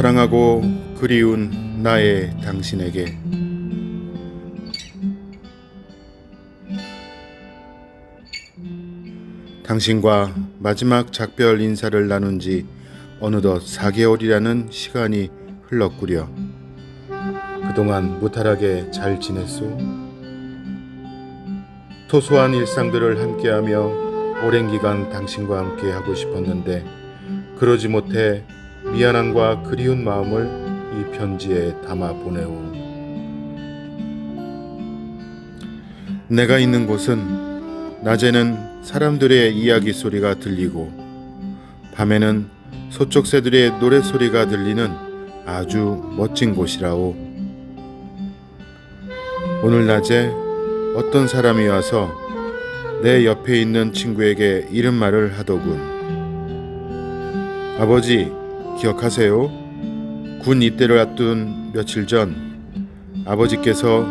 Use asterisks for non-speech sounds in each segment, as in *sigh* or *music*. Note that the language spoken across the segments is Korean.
사랑하고 그리운 나의 당신에게 당신과 마지막 작별 인사를 나눈 지 어느덧 4개월이라는 시간이 흘렀구려. 그동안 무탈하게 잘 지냈소? 소소한 일상들을 함께하며 오랜 기간 당신과 함께 하고 싶었는데 그러지 못해 미안함과 그리운 마음을 이 편지에 담아 보내오. 내가 있는 곳은 낮에는 사람들의 이야기 소리가 들리고 밤에는 소쪽 새들의 노래 소리가 들리는 아주 멋진 곳이라오. 오늘 낮에 어떤 사람이 와서 내 옆에 있는 친구에게 이런 말을 하더군. 아버지, 기억하세요? 군 입대를 앞둔 며칠 전 아버지께서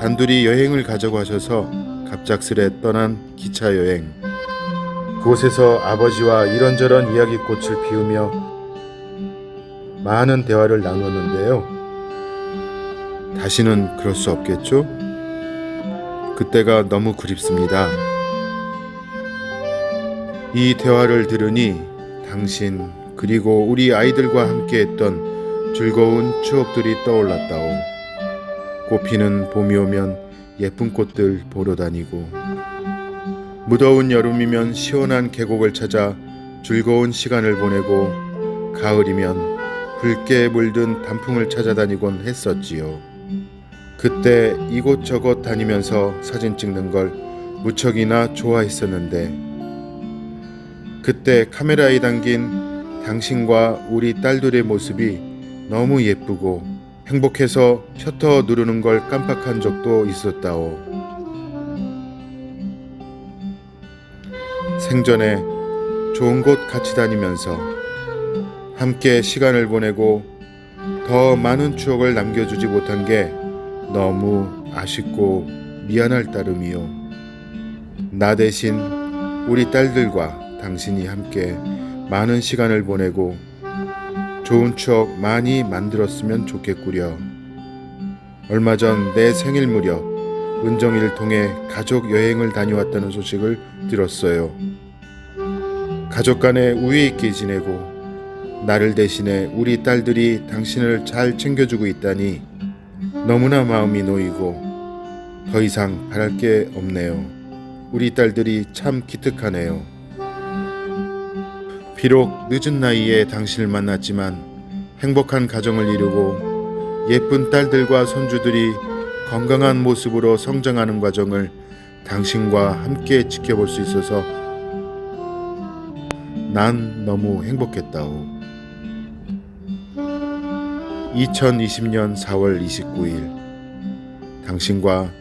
단둘이 여행을 가자고 하셔서 갑작스레 떠난 기차 여행. 그곳에서 아버지와 이런저런 이야기꽃을 피우며 많은 대화를 나눴는데요. 다시는 그럴 수 없겠죠? 그때가 너무 그립습니다. 이 대화를 들으니 당신 그리고 우리 아이들과 함께 했던 즐거운 추억들이 떠올랐다오. 꽃피는 봄이 오면 예쁜 꽃들 보러 다니고 무더운 여름이면 시원한 계곡을 찾아 즐거운 시간을 보내고 가을이면 붉게 물든 단풍을 찾아다니곤 했었지요. 그때 이곳저곳 다니면서 사진 찍는 걸 무척이나 좋아했었는데 그때 카메라에 담긴 당신과 우리 딸들의 모습이 너무 예쁘고 행복해서 셔터 누르는 걸 깜빡한 적도 있었다오. 생전에 좋은 곳 같이 다니면서 함께 시간을 보내고 더 많은 추억을 남겨주지 못한 게 너무 아쉽고 미안할 따름이요. 나 대신 우리 딸들과 당신이 함께 많은 시간을 보내고 좋은 추억 많이 만들었으면 좋겠구려. 얼마 전 내 생일 무렵 은정이를 통해 가족 여행을 다녀왔다는 소식을 들었어요. 가족 간에 우애 있게 지내고 나를 대신해 우리 딸들이 당신을 잘 챙겨주고 있다니 너무나 마음이 놓이고 더 이상 바랄 게 없네요. 우리 딸들이 참 기특하네요. 비록 늦은 나이에 당신을 만났지만 행복한 가정을 이루고 예쁜 딸들과 손주들이 건강한 모습으로 성장하는 과정을 당신과 함께 지켜볼 수 있어서 난 너무 행복했다오. 2020년 4월 29일 당신과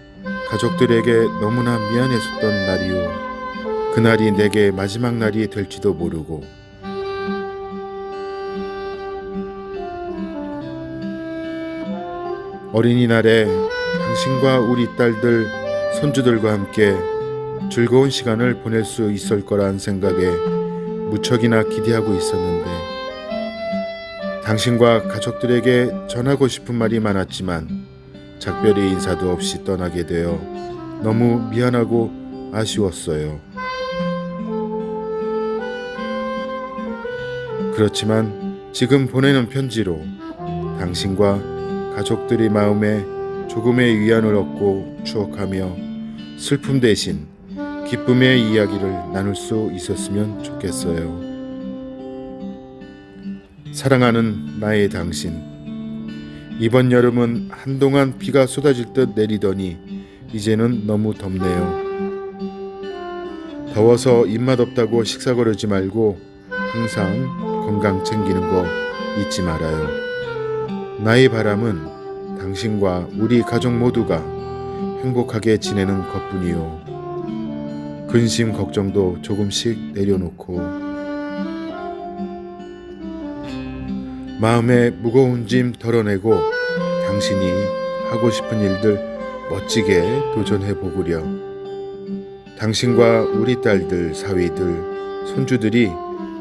가족들에게 너무나 미안했었던 날이오. 그날이 내게 마지막 날이 될지도 모르고 어린이날에 당신과 우리 딸들, 손주들과 함께 즐거운 시간을 보낼 수 있을 거란 생각에 무척이나 기대하고 있었는데 당신과 가족들에게 전하고 싶은 말이 많았지만 작별의 인사도 없이 떠나게 되어 너무 미안하고 아쉬웠어요. 그렇지만 지금 보내는 편지로 당신과 가족들의 마음에 조금의 위안을 얻고 추억하며 슬픔 대신 기쁨의 이야기를 나눌 수 있었으면 좋겠어요. 사랑하는 나의 당신. 이번 여름은 한동안 비가 쏟아질 듯 내리더니 이제는 너무 덥네요. 더워서 입맛 없다고 식사 거르지 말고 항상 건강 챙기는 거 잊지 말아요. 나의 바람은 당신과 우리 가족 모두가 행복하게 지내는 것뿐이요. 근심 걱정도 조금씩 내려놓고 마음의 무거운 짐 덜어내고 당신이 하고 싶은 일들 멋지게 도전해 보구려. 당신과 우리 딸들, 사위들, 손주들이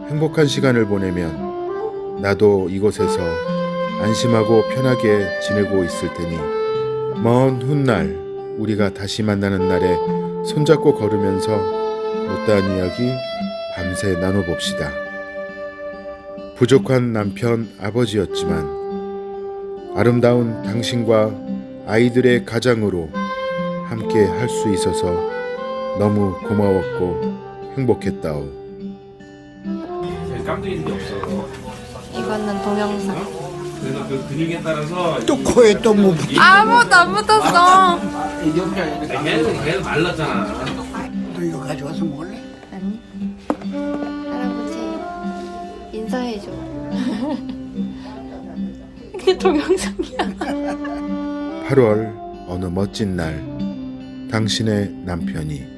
행복한 시간을 보내면 나도 이곳에서 안심하고 편하게 지내고 있을 테니 먼 훗날 우리가 다시 만나는 날에 손잡고 걸으면서 못다한 이야기 밤새 나눠봅시다. 부족한 남편 아버지였지만 아름다운 당신과 아이들의 가장으로 함께 할 수 있어서 너무 고마웠고 행복했다오. 없어. 이거는 동영상. 그래서 그 근육에 따라서 또 코에 또 뭐 아무도 안 붙었어. 걔는 걔는 말랐잖아. 또 이거 가져와서 먹을래? 아니. 할아버지 인사해줘. *laughs* 이게 동영상이야. 8월 어느 멋진 날 당신의 남편이